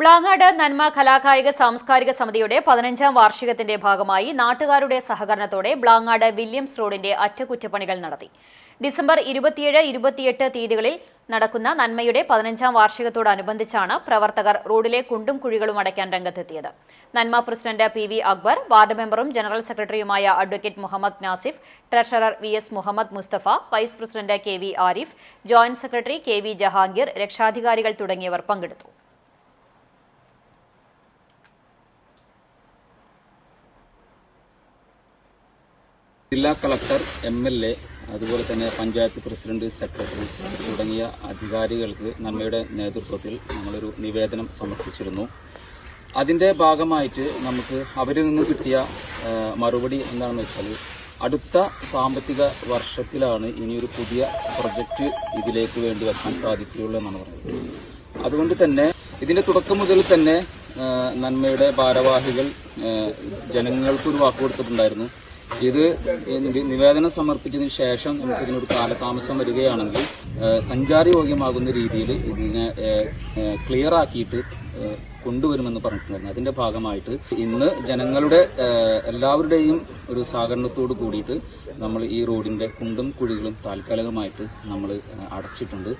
ബ്ലാങ്ങാട് നന്മ കലാകായിക സാംസ്കാരിക സമിതിയുടെ പതിനഞ്ചാം വാർഷികത്തിന്റെ ഭാഗമായി നാട്ടുകാരുടെ സഹകരണത്തോടെ ബ്ലാങ്ങാട് വില്യംസ് റോഡിന്റെ അറ്റകുറ്റപ്പണികൾ നടത്തി. ഡിസംബർ ഇരുപത്തിയേഴ് ഇരുപത്തിയെട്ട് തീയതികളിൽ നടക്കുന്ന നന്മയുടെ പതിനഞ്ചാം വാർഷികത്തോടനുബന്ധിച്ചാണ് പ്രവർത്തകർ റോഡിലെ കുണ്ടും കുഴികളും അടയ്ക്കാൻ രംഗത്തെത്തിയത്. Nanma president P V Akbar ward മെമ്പറും ജനറൽ സെക്രട്ടറിയുമായ advocate Muhammad Nasif treasurer V S Muhammad Mustafa vice president K V Arif joint secretary K V Jahangir രക്ഷാധികാരികൾ തുടങ്ങിയവർ പങ്കെടുത്തു. ജില്ലാ കളക്ടർ എം എൽ എ അതുപോലെ തന്നെ പഞ്ചായത്ത് പ്രസിഡന്റ് സെക്രട്ടറി തുടങ്ങിയ അധികാരികൾക്ക് നന്മയുടെ നേതൃത്വത്തിൽ നമ്മളൊരു നിവേദനം സമർപ്പിച്ചിരുന്നു. അതിന്റെ ഭാഗമായിട്ട് നമുക്ക് അവരിൽ നിന്ന് കിട്ടിയ മറുപടി എന്താണെന്ന് വെച്ചാൽ അടുത്ത സാമ്പത്തിക വർഷത്തിലാണ് ഇനിയൊരു പുതിയ പ്രൊജക്റ്റ് ഇതിലേക്ക് വേണ്ടി വെക്കാൻ സാധിക്കുകയുള്ളൂ എന്നാണ് പറയുന്നത്. അതുകൊണ്ട് തന്നെ ഇതിന്റെ തുടക്കം മുതൽ തന്നെ നന്മയുടെ ഭാരവാഹികൾ ജനങ്ങൾക്കൊരു വാക്ക് കൊടുത്തിട്ടുണ്ടായിരുന്നു ഇത് നിവേദനം സമർപ്പിച്ചതിന് ശേഷം നമുക്ക് ഇതിനൊരു കാലതാമസം വരികയാണെങ്കിൽ സഞ്ചാരി യോഗ്യമാകുന്ന രീതിയിൽ ഇതിനെ ക്ലിയർ ആക്കിയിട്ട് കൊണ്ടുവരുമെന്ന് പറഞ്ഞിട്ടുണ്ടായിരുന്നു. അതിന്റെ ഭാഗമായിട്ട് ഇന്ന് ജനങ്ങളുടെ എല്ലാവരുടെയും ഒരു സഹകരണത്തോട് കൂടിയിട്ട് നമ്മൾ ഈ റോഡിന്റെ കുണ്ടും കുഴികളും താൽക്കാലികമായിട്ട് നമ്മൾ അടച്ചിട്ടുണ്ട്.